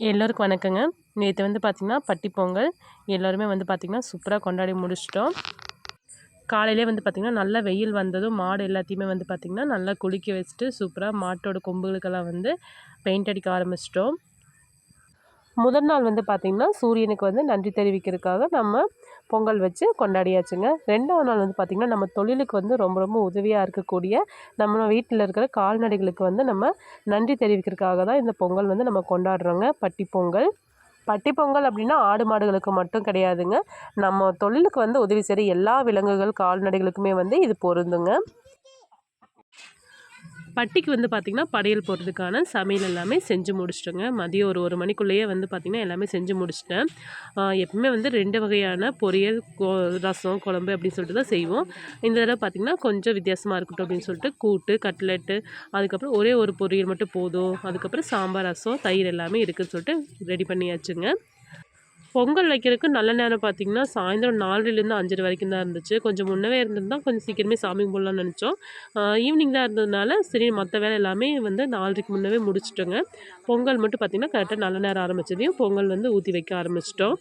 எல்லோருக்கும் வணக்கங்க. நேற்று வந்து பார்த்திங்கன்னா பட்டி பொங்கல். எல்லோருமே வந்து பார்த்திங்கன்னா சூப்பராக கொண்டாடி முடிச்சிட்டோம். காலையிலே வந்து பார்த்திங்கன்னா நல்லா வெயில் வந்ததும் மாடு எல்லாத்தையுமே வந்து பார்த்திங்கன்னா நல்லா குளிக்க வச்சுட்டு சூப்பராக மாட்டோட கொம்புகளுக்கெல்லாம் வந்து பெயிண்ட் அடிக்க ஆரம்பிச்சிட்டோம். முதல் நாள் வந்து பார்த்திங்கன்னா சூரியனுக்கு வந்து நன்றி தெரிவிக்கிறதுக்காக நம்ம பொங்கல் வச்சு கொண்டாடியாச்சுங்க. ரெண்டாவது நாள் வந்து பார்த்திங்கன்னா நம்ம தொழிலுக்கு வந்து ரொம்ப ரொம்ப உதவியாக இருக்கக்கூடிய நம்ம வீட்டில் இருக்கிற கால்நடைகளுக்கு வந்து நம்ம நன்றி தெரிவிக்கிறதுக்காக தான் இந்த பொங்கல் வந்து நம்ம கொண்டாடுறோங்க. பட்டி பொங்கல். பட்டி பொங்கல் அப்படின்னா ஆடு மாடுகளுக்கு மட்டும் கிடையாதுங்க. நம்ம தொழிலுக்கு வந்து உதவி செய்கிற எல்லா விலங்குகள் கால்நடைகளுக்குமே வந்து இது பொருந்துங்க. பட்டிக்கு வந்து பார்த்திங்கன்னா படையல் போடுறதுக்கான சமையல் எல்லாமே செஞ்சு முடிச்சிட்டோங்க. மதியம் ஒரு ஒரு மணிக்குள்ளேயே வந்து பார்த்திங்கன்னா எல்லாமே செஞ்சு முடிச்சிட்டேன். எப்பவுமே வந்து ரெண்டு வகையான பொரியல் ரசம் குழம்பு அப்படின்னு சொல்லிட்டு தான் செய்வோம். இந்த தடவை பார்த்திங்கன்னா கொஞ்சம் வித்தியாசமாக இருக்கட்டும் அப்படின்னு சொல்லிட்டு கூட்டு கட்லெட்டு அதுக்கப்புறம் ஒரே ஒரு பொரியல் மட்டும் போதும். அதுக்கப்புறம் சாம்பார் ரசம் தயிர் எல்லாமே இருக்குதுன்னு சொல்லிட்டு ரெடி பண்ணியாச்சுங்க. பொங்கல் வைக்கிறதுக்கு நல்ல நேரம் பார்த்திங்கன்னா சாயந்தரம் நாலுலேருந்து அஞ்சரை வரைக்கும் தான் இருந்துச்சு. கொஞ்சம் முன்னவே இருந்திருந்தால் கொஞ்சம் சீக்கிரமே சாமி கும்பிட்லான்னு நினச்சோம். ஈவினிங் தான் இருந்ததுனால சரி மற்ற வேலை எல்லாமே வந்து நாலரைக்கு முன்னவே முடிச்சிட்டோங்க. பொங்கல் மட்டும் பார்த்திங்கன்னா கரெக்டாக நல்ல நேரம் ஆரம்பிச்சதையும் பொங்கல் வந்து ஊற்றி வைக்க ஆரம்பிச்சிட்டோம்.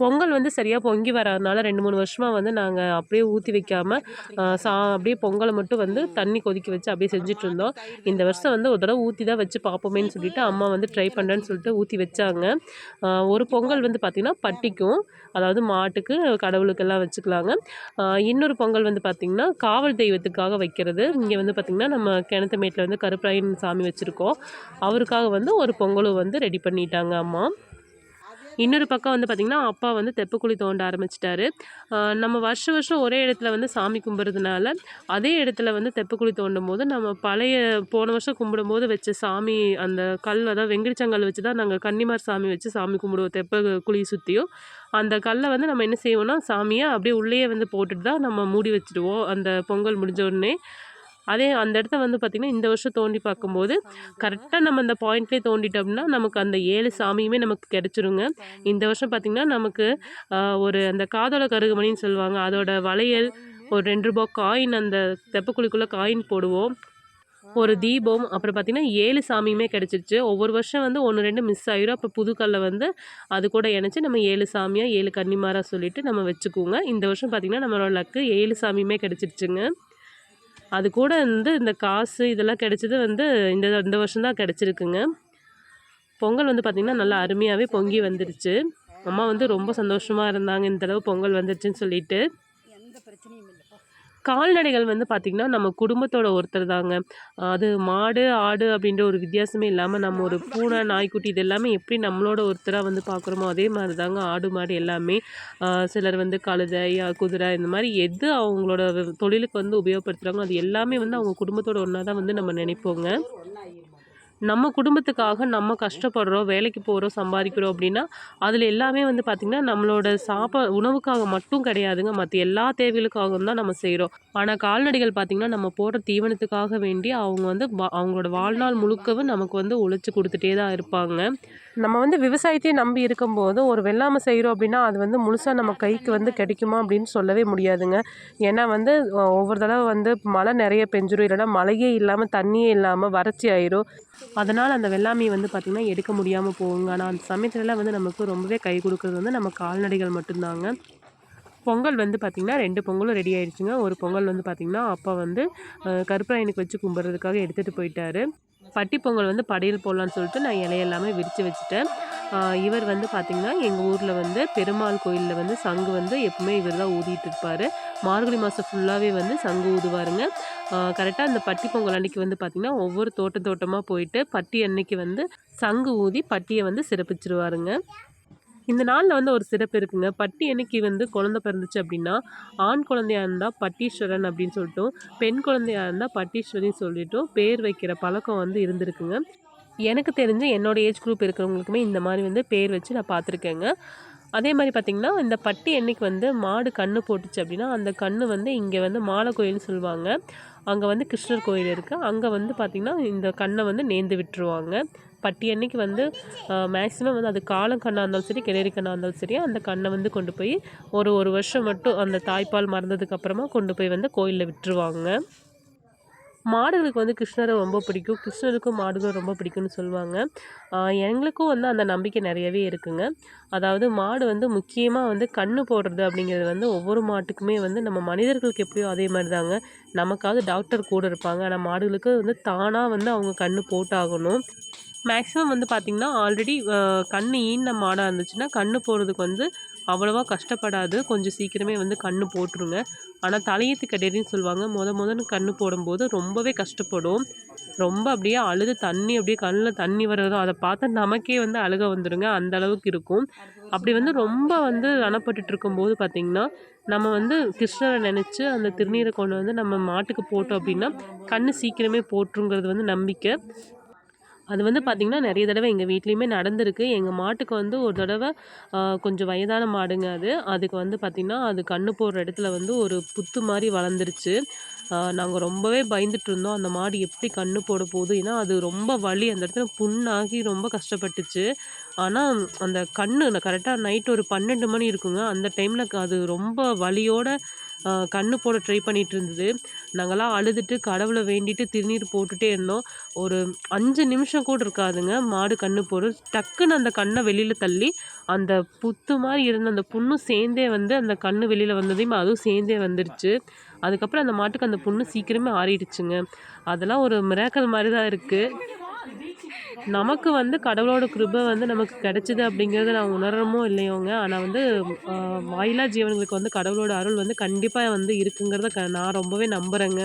பொங்கல் வந்து சரியாக பொங்கி வராதனால ரெண்டு மூணு வருஷமாக வந்து நாங்கள் அப்படியே ஊற்றி வைக்காமல் சா அப்படியே பொங்கலை மட்டும் வந்து தண்ணி கொதிக்க வச்சு அப்படியே செஞ்சுட்டு இருந்தோம். இந்த வருஷம் வந்து ஒரு தடவை ஊற்றி தான் வச்சு பார்ப்போமேன்னு சொல்லிட்டு அம்மா வந்து ட்ரை பண்ணுறேன்னு சொல்லிட்டு ஊற்றி வச்சாங்க. ஒரு பொங்கல் வந்து பார்த்திங்கன்னா பட்டிக்கும் அதாவது மாட்டுக்கு கடவுளுக்கெல்லாம் வச்சுக்கலாங்க. இன்னொரு பொங்கல் வந்து பார்த்திங்கன்னா காவல் தெய்வத்துக்காக வைக்கிறது. இங்கே வந்து பார்த்திங்கன்னா நம்ம கிணத்துமேட்டில் வந்து கருப்பராயன் சாமி வச்சுருக்கோம். அவருக்காக வந்து ஒரு பொங்கலும் வந்து ரெடி பண்ணிட்டாங்க அம்மா. இன்னொரு பக்கம் வந்து பார்த்திங்கன்னா அப்பா வந்து தெப்பக்குழி தோண்ட ஆரம்பிச்சிட்டாரு. நம்ம வருஷ வருஷம் ஒரே இடத்துல வந்து சாமி கும்பிட்றதுனால அதே இடத்துல வந்து தெப்பக்குழி தோண்டும் போது நம்ம பழைய போன வருஷம் கும்பிடும்போது வச்ச சாமி அந்த கல் அதாவது வெங்கடிச்சங்கல் வச்சு தான் நாங்கள் கன்னிமார் சாமி வச்சு சாமி கும்பிடுவோம் தெப்ப குழி சுற்றியும் அந்த கல்லை வந்து நம்ம என்ன செய்வோம்னா சாமியை அப்படியே உள்ளேயே வந்து போட்டுட்டு தான் நம்ம மூடி வச்சுடுவோம். அந்த பொங்கல் முடிஞ்ச உடனே. அதே அந்த இடத்த வந்து பார்த்திங்கன்னா இந்த வருஷம் தோண்டி பார்க்கும்போது கரெக்டாக நம்ம அந்த பாயிண்ட்லேயே தோண்டிட்டோம்னா நமக்கு அந்த ஏழு சாமியுமே நமக்கு கிடச்சிருங்க. இந்த வருஷம் பார்த்திங்கன்னா நமக்கு ஒரு அந்த காதோட கருகுமணின்னு சொல்லுவாங்க. அதோட வளையல் ஒரு ரெண்டு ரூபா காயின் அந்த தெப்பக்குழிக்குள்ளே காயின் போடுவோம். ஒரு தீபம் அப்புறம் பார்த்திங்கன்னா ஏழு சாமியுமே கிடச்சிருச்சு. ஒவ்வொரு வருஷம் வந்து ஒன்று ரெண்டு மிஸ் ஆகிரும் அப்போ புதுக்கல்ல வந்து அது கூட இணைச்சி நம்ம ஏழு சாமியாக ஏழு கன்னிமாராக சொல்லிவிட்டு நம்ம வச்சுக்குவோங்க. இந்த வருஷம் பார்த்திங்கன்னா நம்மளோட லக்கு ஏழு சாமியுமே கிடச்சிருச்சுங்க. அது கூட வந்து இந்த காசு இதெல்லாம் கிடைச்சது வந்து இந்த இந்த வருஷம் தான் கிடச்சிருக்குங்க. பொங்கல் வந்து பார்த்திங்கன்னா நல்லா அருமையாகவே பொங்கி வந்துருச்சு. அம்மா வந்து ரொம்ப சந்தோஷமாக இருந்தாங்க. இந்த தடவை பொங்கல் வந்துருச்சுன்னு சொல்லிட்டு. கால்நடைகள் வந்து பார்த்திங்கன்னா நம்ம குடும்பத்தோட ஒருத்தர் தாங்க. அது மாடு ஆடு அப்படின்ற ஒரு வித்தியாசமே இல்லாமல் நம்ம ஒரு பூனை நாய்க்குட்டி இது எல்லாமே எப்படி நம்மளோட ஒருத்தராக வந்து பார்க்குறோமோ அதே மாதிரி தாங்க ஆடு மாடு எல்லாமே. சிலர் வந்து கழுதை குதிரை இந்த மாதிரி எது அவங்களோட தொழிலுக்கு வந்து உபயோகப்படுத்துகிறாங்களோ அது எல்லாமே வந்து அவங்க குடும்பத்தோட ஒன்றா தான் வந்து நம்ம நினைப்போங்க. நம்ம குடும்பத்துக்காக நம்ம கஷ்டப்படுறோம் வேலைக்கு போகிறோம் சம்பாதிக்கிறோம் அப்படின்னா அதில் எல்லாமே வந்து பார்த்திங்கன்னா நம்மளோட சாப்பா உணவுக்காக மட்டும் கிடையாதுங்க. மற்ற எல்லா தேவைகளுக்காகவும் தான் நம்ம செய்கிறோம் ஆனால் கால்நடைகள் பார்த்திங்கன்னா நம்ம போடுற தீவனத்துக்காக வேண்டி அவங்க வந்து அவங்களோட வாழ்நாள் முழுக்கவும் நமக்கு வந்து உழைச்சி கொடுத்துட்டே தான் இருப்பாங்க. நம்ம வந்து விவசாயத்தையே நம்பி இருக்கும்போது ஒரு வெள்ளாமை செய்கிறோம் அப்படின்னா அது வந்து முழுசாக நம்ம கைக்கு வந்து கிடைக்குமா அப்படின்னு சொல்லவே முடியாதுங்க. ஏன்னா வந்து ஒவ்வொரு தடவை வந்து மழை நிறைய பெஞ்சிரும். இல்லைன்னா மழையே இல்லாமல் தண்ணியே இல்லாமல் வறட்சி ஆயிரும். அதனால் அந்த வெள்ளாமையை வந்து பார்த்திங்கன்னா எடுக்க முடியாமல் போகுங்க. ஆனால் அந்த சமயத்துலலாம் வந்து நமக்கு ரொம்பவே கை கொடுக்குறது வந்து நம்ம கால்நடைகள் மட்டும்தாங்க. பொங்கல் வந்து பார்த்திங்கன்னா ரெண்டு பொங்கலும் ரெடி ஆயிடுச்சுங்க. ஒரு பொங்கல் வந்து பார்த்திங்கன்னா அப்பா வந்து கருப்பராயனுக்கு வச்சு கும்பிட்றதுக்காக எடுத்துகிட்டு போயிட்டாரு. பட்டி பொங்கல் வந்து படையல் போடலான்னு சொல்லிட்டு நான் இலையெல்லாமே விரித்து வச்சுட்டேன். இவர் வந்து பார்த்திங்கன்னா எங்கள் ஊரில் வந்து பெருமாள் கோயிலில் வந்து சங்கு வந்து எப்பவுமே இவர் தான் ஊதிட்டு இருப்பார். மார்கழி மாதம் ஃபுல்லாகவே வந்து சங்கு ஊதுவாருங்க. கரெக்டாக அந்த பட்டி பொங்கல் அன்னைக்கு வந்து பார்த்திங்கன்னா ஒவ்வொரு தோட்ட தோட்டமாக போயிட்டு பட்டி அன்னைக்கு வந்து சங்கு ஊதி பட்டியை வந்து சிறப்பிச்சிருவாருங்க. இந்த நாளில் வந்து ஒரு சிறப்பு இருக்குங்க. பட்டி அன்னைக்கு வந்து குழந்த பிறந்துச்சு அப்படின்னா ஆண் குழந்தையாக இருந்தால் பட்டீஸ்வரன் அப்படின்னு சொல்லிட்டும் பெண் குழந்தையாக இருந்தால் பட்டீஸ்வரின்னு சொல்லிட்டும் பேர் வைக்கிற பழக்கம் வந்து இருந்திருக்குங்க. எனக்கு தெரிஞ்சு என்னோடய ஏஜ் குரூப் இருக்கிறவங்களுக்குமே இந்த மாதிரி வந்து பேர் வச்சு நான் பார்த்துருக்கேங்க. அதே மாதிரி பார்த்திங்கன்னா இந்த பட்டி என்னைக்கு வந்து மாடு கன்று போட்டுச்சு அப்படின்னா அந்த கன்று வந்து இங்கே வந்து மாலை கோயில்னு சொல்லுவாங்க. அங்கே வந்து கிருஷ்ணர் கோயில் இருக்குது அங்கே வந்து பார்த்திங்கன்னா இந்த கண்ணை வந்து நேர்ந்து விட்டுருவாங்க. பட்டி அன்னைக்கு வந்து மேக்ஸிமம் வந்து அது காலம் கண்ணாக இருந்தாலும் சரி கிணறி கண்ணாக இருந்தாலும் சரி அந்த கண்ணை வந்து கொண்டு போய் ஒரு ஒரு வருஷம் மட்டும் அந்த தாய்ப்பால் மறந்ததுக்கப்புறமா கொண்டு போய் வந்து கோயிலில் விட்டுருவாங்க. மாடுகளுக்கு வந்து கிருஷ்ணரை ரொம்ப பிடிக்கும். கிருஷ்ணருக்கும் மாடுகள் ரொம்ப பிடிக்கும்னு சொல்லுவாங்க. எங்களுக்கும் வந்து அந்த நம்பிக்கை நிறையவே இருக்குங்க. அதாவது மாடு வந்து முக்கியமாக வந்து கண்ணு போடுறது அப்படிங்கிறது வந்து ஒவ்வொரு மாட்டுக்குமே வந்து நம்ம மனிதர்களுக்கு எப்படியோ அதே மாதிரி தாங்க. நமக்காவது டாக்டர் கூட இருப்பாங்க. ஆனால் மாடுகளுக்கு வந்து தானாக வந்து அவங்க கண்ணு போட்டாகணும். மேக்ஸிமம் வந்து பார்த்திங்கன்னா ஆல்ரெடி கண் ஈன மாடாக இருந்துச்சுன்னா கண் போடுறதுக்கு வந்து அவ்வளோவா கஷ்டப்படாது. கொஞ்சம் சீக்கிரமே வந்து கண் போட்டுருங்க. ஆனால் தலையீத்து கடையின்னு சொல்லுவாங்க. முத முதன்னு கண் போடும்போது ரொம்பவே கஷ்டப்படும். ரொம்ப அப்படியே அழுது தண்ணி அப்படியே கண்ணில் தண்ணி வர்றதும் அதை பார்த்தா நமக்கே வந்து அழுக வந்துடுங்க அந்த அளவுக்கு இருக்கும். அப்படி வந்து ரொம்ப வந்து ரணப்பட்டுட்டு இருக்கும்போது பார்த்திங்கன்னா நம்ம வந்து கிருஷ்ணரை நினச்சி அந்த திருநீரை கொண்டு வந்து நம்ம மாட்டுக்கு போட்டோம் அப்படின்னா கண் சீக்கிரமே போட்டுருங்கிறது வந்து நம்பிக்கை. அது வந்து பார்த்திங்கன்னா நிறைய தடவை எங்கள் வீட்லேயுமே நடந்திருக்கு. எங்கள் மாட்டுக்கு வந்து ஒரு தடவை கொஞ்சம் வயதான மாடுங்க அது. அதுக்கு வந்து பார்த்திங்கன்னா அது கண்ணு போடுற இடத்துல வந்து ஒரு புத்து மாதிரி வளர்ந்துருச்சு. நாங்கள் ரொம்பவே பயந்துட்டு இருந்தோம் அந்த மாடு எப்படி கண்ணு போட போகுது? ஏன்னா அது ரொம்ப வலி. அந்த இடத்துல புண்ணாகி ரொம்ப கஷ்டப்பட்டுச்சு. ஆனால் அந்த கண்ணு கரெக்டாக நைட் ஒரு பன்னெண்டு மணி இருக்குங்க. அந்த டைமில் அது ரொம்ப வலியோட கண்ணு போட ட்ரை பண்ணிட்டு இருந்தது நாங்களாம் அழுதுட்டு கடவுளை வேண்டிட்டு திருநீர் போட்டுட்டே இருந்தோம். ஒரு அஞ்சு நிமிஷம் கூட இருக்காதுங்க. மாடு கண்ணு போடும் டக்குன்னு அந்த கண்ணை வெளியில் தள்ளி அந்த புத்து மாதிரி இருந்த அந்த புண்ணும் சேர்ந்தே வந்து அந்த கண்ணு வெளியில் வந்ததையும் அதுவும் சேர்ந்தே வந்துருச்சு. அதுக்கப்புறம் அந்த மாட்டுக்கு அந்த புண்ணு சீக்கிரமே ஆறிடுச்சுங்க. அதெல்லாம் ஒரு மிராக்கல் மாதிரி தான் இருக்குது நமக்கு வந்து கடவுளோட கிருபை வந்து நமக்கு கிடைச்சிது அப்படிங்கிறத நான் உணரமோ இல்லையோங்க. ஆனால் வந்து வாயிலா ஜீவன்களுக்கு வந்து கடவுளோட அருள் வந்து கண்டிப்பாக வந்து இருக்குங்கிறத க நான் ரொம்பவே நம்புகிறேங்க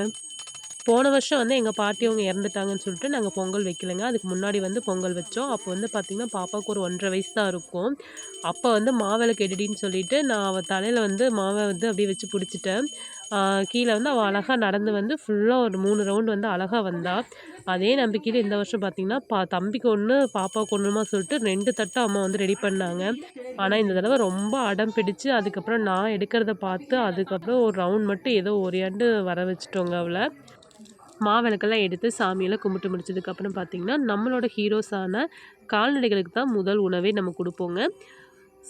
போன வருஷம் வந்து எங்கள் பாட்டி அவங்க இறந்துட்டாங்கன்னு சொல்லிட்டு நாங்கள் பொங்கல் வைக்கலைங்க. அதுக்கு முன்னாடி வந்து பொங்கல் வச்சோம். அப்போ வந்து பார்த்திங்கன்னா பாப்பாவுக்கு ஒரு ஒன்றரை வயசு தான் இருக்கும். அப்போ வந்து மாவிளக்கு எடுடின்னு சொல்லிட்டு நான் அவள் தலையில் வந்து மாவை வந்து அப்படியே வச்சு பிடிச்சிட்டேன். கீழே வந்து அவள் அழகாக நடந்து வந்து ஃபுல்லாக ஒரு மூணு ரவுண்டு வந்து அழகாக வந்தாள் அதே நம்பிக்கையில் இந்த வருஷம் பார்த்திங்கன்னா பா தம்பிக்கு ஒன்று பாப்பாவுக்கு ஒன்றுமா சொல்லிட்டு ரெண்டு தட்டு அம்மா வந்து ரெடி பண்ணாங்க. ஆனால் இந்த தடவை ரொம்ப அடம் பிடிச்சு அதுக்கப்புறம் நான் எடுக்கிறத பார்த்து அதுக்கப்புறம் ஒரு ரவுண்ட் மட்டும் ஏதோ ஓரியாண்டு வர வச்சுட்டோங்க அவளை. மாவிளக்கெல்லாம் எடுத்து சாமியெல்லாம் கும்பிட்டு முடிச்சதுக்கப்புறம் பார்த்திங்கன்னா நம்மளோட ஹீரோஸான கால்நடைகளுக்கு தான் முதல் உணவே நம்ம கொடுப்போங்க.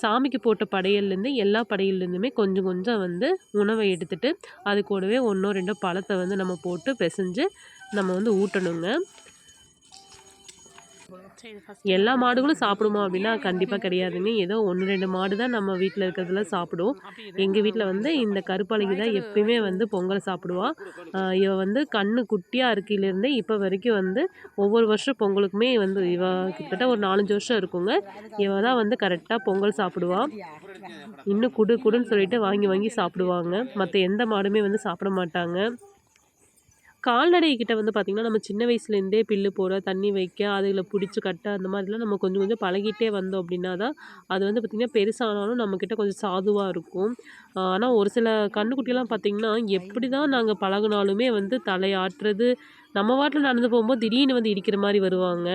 சாமிக்கு போட்ட படையல்லேருந்து எல்லா படையல்லேருந்துமே கொஞ்சம் கொஞ்சம் வந்து உணவை எடுத்துகிட்டு அது கூடவே ஒன்றோ ரெண்டோ பழத்தை வந்து நம்ம போட்டு பிசைஞ்சு நம்ம வந்து ஊட்டணுங்க. எல்லா மாடுகளும் சாப்பிடுமா அப்படின்னா கண்டிப்பாக கிடையாதுங்க. ஏதோ ஒன்று ரெண்டு மாடு தான் நம்ம வீட்டில் இருக்கிறதுல சாப்பிடும். எங்கள் வீட்டில் வந்து இந்த கருப்பாளிக்கு தான் எப்பயுமே வந்து பொங்கல் சாப்பிடுவா. இவ வந்து கண்ணு குட்டியாக இருக்கையிலேருந்தே இப்போ வரைக்கும் வந்து ஒவ்வொரு வருஷம் பொங்கலுக்குமே வந்து இவ கிட்டத்தட்ட ஒரு நாலஞ்சு வருஷம் இருக்குங்க. இவ தான் வந்து கரெக்டாக பொங்கல் சாப்பிடுவா. இன்னும் குடு குடுன்னு சொல்லிட்டு வாங்கி வாங்கி சாப்பிடுவாங்க. மற்ற எந்த மாடுமே வந்து சாப்பிட மாட்டாங்க. கால்நடை கிட்ட வந்து பார்த்திங்கன்னா நம்ம சின்ன வயசுலேருந்தே பில்லு போட தண்ணி வைக்க அதுகளை பிடிச்சி கட்ட அந்த மாதிரிலாம் நம்ம கொஞ்சம் கொஞ்சம் பழகிட்டே வந்தோம் அப்படின்னா தான் அது வந்து பார்த்திங்கன்னா பெருசானாலும் நம்மக்கிட்ட கொஞ்சம் சாதுவாக இருக்கும். ஆனால் ஒரு சில கண்ணுக்குட்டியெல்லாம் பார்த்திங்கன்னா எப்படி தான் நாங்கள் பழகுனாலுமே வந்து தலையாட்டுறது நம்ம வாட்டில் நடந்து போகும்போது திடீர்னு வந்து இடிக்கிற மாதிரி வருவாங்க.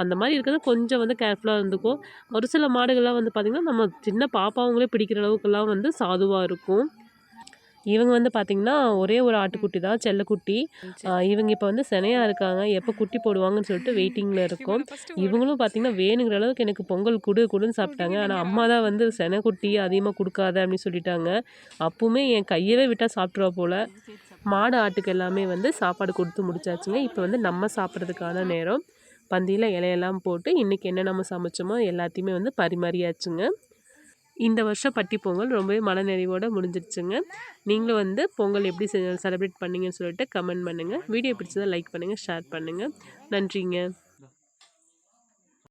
அந்த மாதிரி இருக்கிறது கொஞ்சம் வந்து கேர்ஃபுல்லாக இருந்துக்கும். ஒரு சில மாடுகள்லாம் வந்து பார்த்திங்கன்னா நம்ம சின்ன பாப்பாவங்களே பிடிக்கிற அளவுக்குலாம் வந்து சாதுவாக இருக்கும். இவங்க வந்து பார்த்திங்கன்னா ஒரே ஒரு ஆட்டுக்குட்டி தான் செல்லக்குட்டி. இவங்க இப்போ வந்து சினையாக இருக்காங்க. எப்போ குட்டி போடுவாங்கன்னு சொல்லிட்டு வெயிட்டிங்கில் இருக்கோம். இவங்களும் பார்த்திங்கன்னா வேணுங்கிற அளவுக்கு எனக்கு பொங்கல் குடு குடுன்னு சாப்பிட்டாங்க. ஆனால் அம்மா தான் வந்து செனைக்குட்டி அதிகமாக கொடுக்காத அப்படின்னு சொல்லிட்டாங்க. அப்பவுமே என் கையவே விட்டால் சாப்பிட்ருவா போல். மாடு ஆட்டுக்கு எல்லாமே வந்து சாப்பாடு கொடுத்து முடிச்சாச்சுங்க. இப்போ வந்து நம்ம சாப்பிட்றதுக்கான நேரம். பந்தியில் இலையெல்லாம் போட்டு இன்றைக்கி என்ன நம்ம சமைச்சோமோ எல்லாத்தையுமே வந்து பரிமாறியாச்சுங்க. இந்த வருஷம் பட்டி பொங்கல் ரொம்பவே மனநிறைவோடு முடிஞ்சிருச்சுங்க. நீங்களும் வந்து பொங்கல் எப்படி செலிப்ரேட் பண்ணீங்கன்னு சொல்லிட்டு கமெண்ட் பண்ணுங்கள் வீடியோ பிடிச்சதை லைக் பண்ணுங்கள் ஷேர் பண்ணுங்கள் நன்றிங்க.